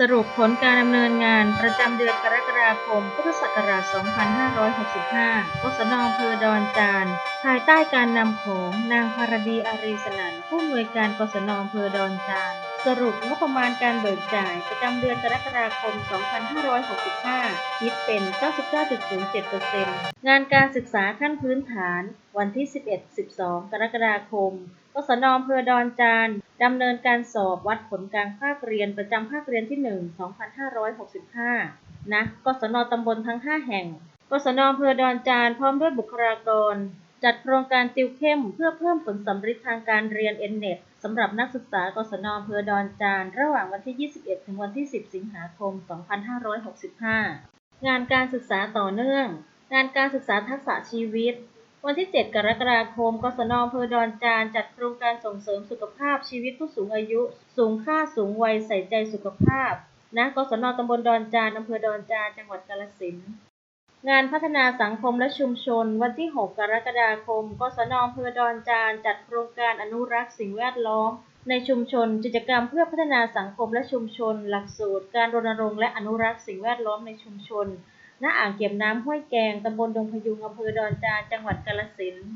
สรุปผลการดำเนินงานประจำเดือนกรกฎาคม พุทธศักราช 2565กศนอำเภอดอนจาน ภายใต้การนำของนางภารดีอารีสนันผู้อำนวยการกศนอำเภอดอนจาน สรุปงบประมาณการเบิกจ่ายประจำเดือนกรกฎาคม 2565 คิดเป็น 99.07%งานการศึกษาขั้นพื้นฐาน วันที่ 11-12 กรกฎาคมกศนอำเภอดอนจาน ดำเนินการสอบวัดผลกลางภาคเรียนประจำภาคเรียนที่ 1 2565 นะ กศนตำบลทั้ง 5 แห่ง กศนอำเภอดอนจานพร้อมด้วยบุคลากร จัดโครงการติวเข้มเพื่อเพิ่มผลสัมฤทธิ์ทางการเรียน N-NET สำหรับนักศึกษากศนอำเภอดอนจานระหว่างวันที่ 21 ถึงวันที่ 10 สิงหาคม 2565 งานการศึกษาต่อเนื่อง งานการศึกษาทักษะชีวิต วันที่ 7 กรกฎาคมกศนอำเภอดอนจาน จัดโครงการส่งเสริมสุขภาพชีวิตผู้สูงอายุ สูงค่าสูงวัยใส่ใจสุขภาพณกศนตำบลดอนจานอำเภอดอนจาน จังหวัดกาฬสินธุ์งานพัฒนาสังคมและชุมชน วันที่ 6 กรกฎาคมกศนอำเภอดอนจาน จัดโครงการอนุรักษ์สิ่งแวดล้อม ในชุมชน กิจกรรมเพื่อพัฒนาสังคมและชุมชน หลักสูตร การรณรงค์และอนุรักษ์สิ่งแวดล้อมในชุมชน ณอ่างเก็บน้ำห้วยแกงตำบลดงพยุงอำเภอดอนจานจังหวัดกาฬสินธุ์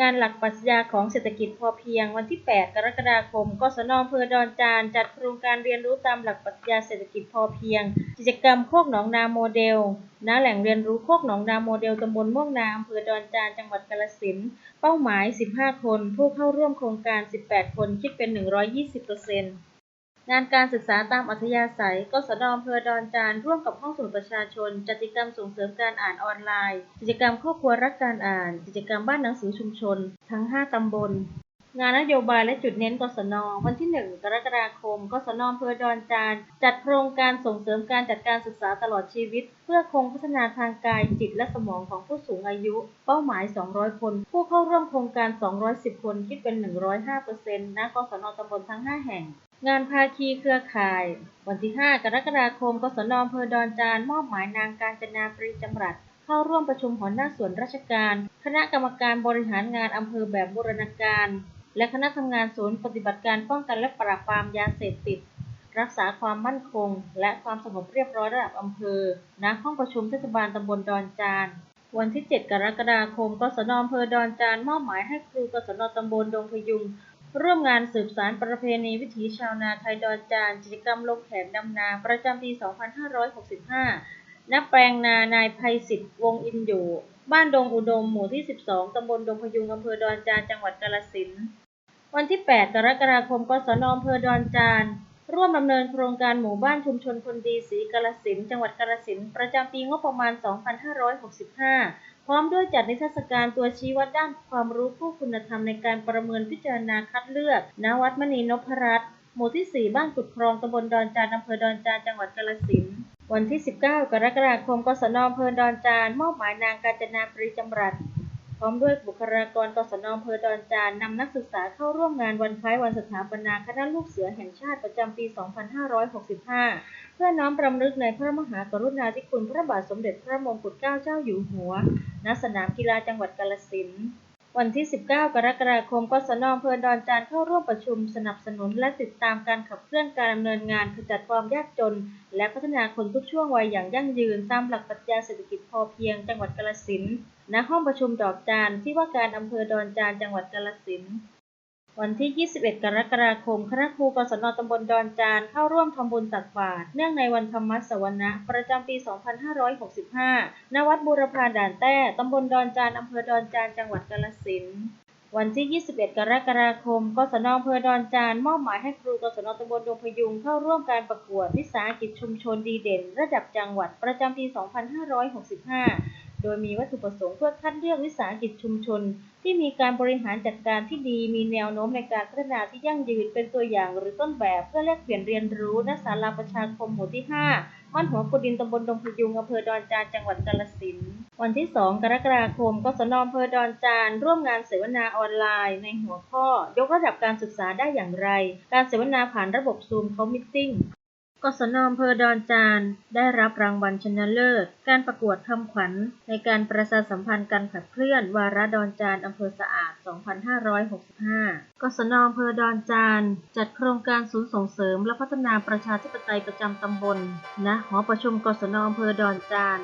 งานหลักปรัชญาของเศรษฐกิจพอเพียงวันที่ 8 กรกฎาคมกศนอำเภอดอนจานจัดโครงการเรียนรู้ตามหลักปรัชญาเศรษฐกิจพอเพียง กิจกรรมโคกหนองนาโมเดล ณ แหล่งเรียนรู้โคกหนองนาโมเดลตำบลม่วงนาอำเภอดอนจานจังหวัดกาฬสินธุ์เป้าหมาย 15 คน ผู้เข้าร่วมโครงการ 18 คนคิดเป็น 120% งานการศึกษาตามอัธยาศัยกศนอำเภอดอนจานร่วมกับห้องสมุดประชาชน จัดกิจกรรมส่งเสริมการอ่านออนไลน์ กิจกรรมครอบครัวรักการอ่าน กิจกรรมบ้านหนังสือชุมชน ทั้ง 5 ตำบล งานนโยบายและจุดเน้นกศนวันที่ 1 กรกฎาคมกศนอำเภอดอนจาน จัดโครงการส่งเสริมการจัดการศึกษาตลอดชีวิต เพื่อคงพัฒนาทางกายจิตและสมองของผู้สูงอายุ เป้าหมาย 200 คน ผู้เข้าร่วมโครงการ 210 คนคิดเป็น 105%ณกศนตำบลทั้ง 5 แห่ง งานภาคีเครือข่าย วันที่ 5 กรกฎาคมกศนอำเภอดอนจาน มอบหมายนางการจนาปรีจำรัด เข้าร่วมประชุมหัวหน้าส่วนราชการ คณะกรรมการบริหารงานอำเภอแบบบูรณาการ และคณะทำงานศูนย์ปฏิบัติการป้องกันและปราบปรามยาเสพติด รักษาความมั่นคง และความสงบเรียบร้อยระดับอำเภอ ณ ห้องประชุมเทศบาลตำบลดอนจาน วันที่ 7 กรกฎาคมกศนอำเภอดอนจาน มอบหมายให้ครูกศนตำบลดงพยุง ร่วมงานสืบสารประเพณีวิถีชาวนาไทยดอนจานกิจกรรมลงแขกดำนาประจำปี 2565 ณ แปลงนานายภัยศิษฐ์วงอินอยู่ บ้านดงอุดมหมู่ที่ 12 ตำบลดงพยุงอำเภอดอนจานจังหวัดกาฬสินธุ์วันที่ 8 กรกฎาคมกศนอำเภอดอนจานร่วมดำเนินโครงการหมู่บ้านชุมชนคนดีสีกาฬสินจังหวัดกาฬสินประจำปีงบประมาณ 2565 พร้อมด้วยจัดนิทรรศการตัวชี้วัดด้านความรู้ผู้คุณธรรมในการประเมินพิจารณาคัดเลือกณวัดมณีนพรัตน์หมู่ที่ 4 บ้านกุดครองตำบลดอนจานอำเภอดอนจานจังหวัดกาฬสินธุ์วันที่ 19 กรกฎาคม กศนอำเภอดอนจานมอบหมายนางกาญจนาปรีจำรัดพร้อมด้วยบุคลากรกศนอำเภอดอนจานนำนักศึกษาเข้าร่วมงานวันคล้ายวันสถาปนาคณะลูกเสือแห่งชาติประจำปี 2565 เพื่อน้อมรำลึกในพระมหากรุณาธิคุณพระบาทสมเด็จพระมงกุฎเกล้าเจ้าอยู่หัว ณสนามกีฬาจังหวัดกาลสินธุ์วันที่ 19 กรกฎาคมกศนอำเภอดอนจานเข้าร่วมประชุมสนับสนุนและติดตามการขับเคลื่อนการดำเนินงานขจัดความยากจน และพัฒนาคนทุกช่วงวัยอย่างยั่งยืนตามหลักปรัชญาเศรษฐกิจพอเพียงจังหวัดกาลสินธุ์ณห้องประชุมดอกจานที่ว่าการอำเภอดอนจานจังหวัดกาลสินธุ์ วันที่ 21 กรกฎาคม คณะครูกศนตำบลดอนจานเข้าร่วมทำบุญตักบาตรเนื่องในวันธรรมสวนะ ประจำปี 2565 ณ วัดบูรพาด่านแต้ ตำบลดอนจานอำเภอดอนจาน จังหวัดกาฬสินธุ์วันที่ 21 กรกฎาคม กศนอำเภอดอนจาน มอบหมายให้ครูกศนตำบลดงพยุงเข้าร่วมการประกวดวิสาหกิจชุมชนดีเด่น ระดับจังหวัดประจำปี 2565 โดยมีวัตถุประสงค์เพื่อคัดเลือกวิสาหกิจชุมชน ที่มีการบริหารจัดการที่ดี มีแนวโน้มในการพัฒนาที่ยั่งยืนเป็นตัวอย่างหรือต้นแบบเพื่อแลกเปลี่ยนเรียนรู้ณศาลาประชาคมหมู่ที่ 5 บ้านหัวกุดินตำบลดงพยุงอำเภอดอนจานจังหวัดกาฬสินวันที่ 2 กรกฎาคมกศนอำเภอดอนจานร่วมงานเสวนาออนไลน์ ในหัวข้อ ยกระดับการศึกษาได้อย่างไร การเสวนาผ่านระบบซูมเขามิทติ้ง กศนอำเภอดอนจาน ได้รับรางวัลชนะเลิศ การประกวดคำขวัญ ในการประชาสัมพันธ์การขับเคลื่อน วาระดอนจานอำเภอสะอาด 2565 กศนอำเภอดอนจาน จัดโครงการศูนย์ส่งเสริมและพัฒนาประชาธิปไตยประจำตำบลณหอประชุมกศนอำเภอดอนจาน